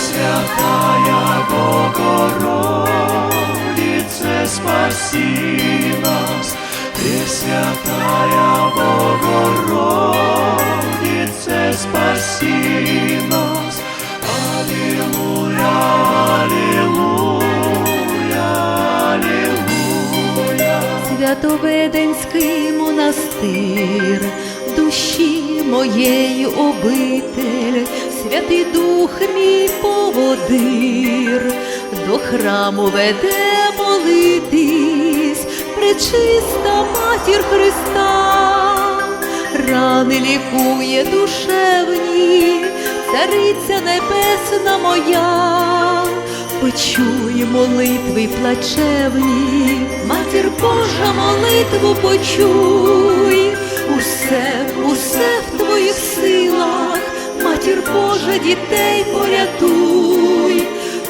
Пресвятая Богородице, спаси нас, Пресвятая Богородице, спаси нас. Аллилуйя, Аллилуйя, Аллилуйя. Святоведенський монастир, душі моєї обитель, Святий Дух мій поводир, до храму веде молитись, пречиста матір Христа, рани лікує душевні, цариця небесна моя, почуй молитви плачевні, матір Божа молитву почуй, усе, усе в твоїх силах, дітей порятуй,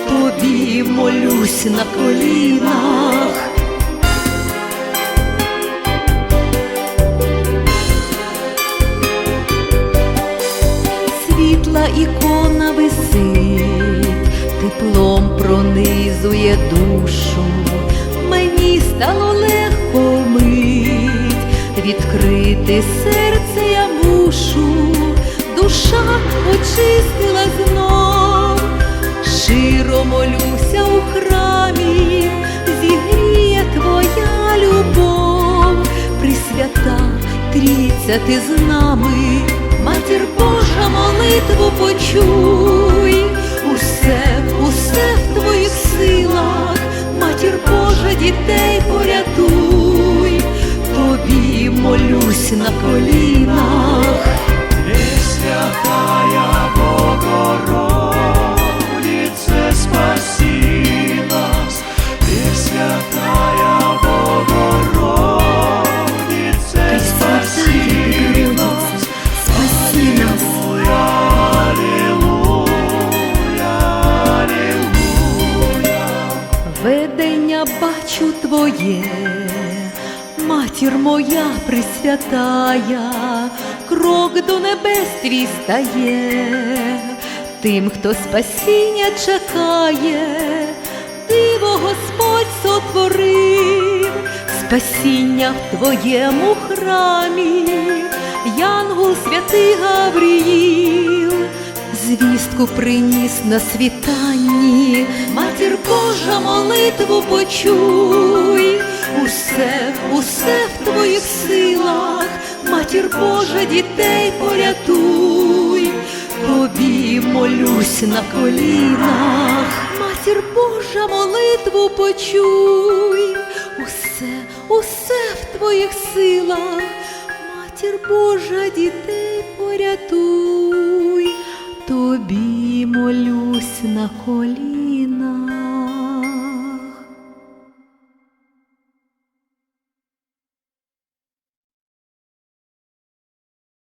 тобі молюсь на колінах. світла ікона висить, теплом пронизує душу, мені стало легко мить, відкрити серце я мушу, душа очистила знов, широ молюся у храмі, зігріє твоя любов, присвята трійця ти з нами, матір Божа молитву почуй, усе, усе в твоїх силах, матір Божа дітей порятуй, тобі молюсь на колінах. Бачу твоє, матір моя присвятая, крок до небес твій стає, тим, хто спасіння чекає, диво Господь сотворив, спасіння в твоєму храмі, Янгол святий Гавріїл, звістку приніс на світанні, Божа молитву почуй, усе, усе в твоїх силах, матір Божа дітей порятуй, тобі молюсь на колінах, матір Божа молитву почуй, усе, усе в твоїх силах. Матір Божа дітей порятуй, тобі молюсь на колінах.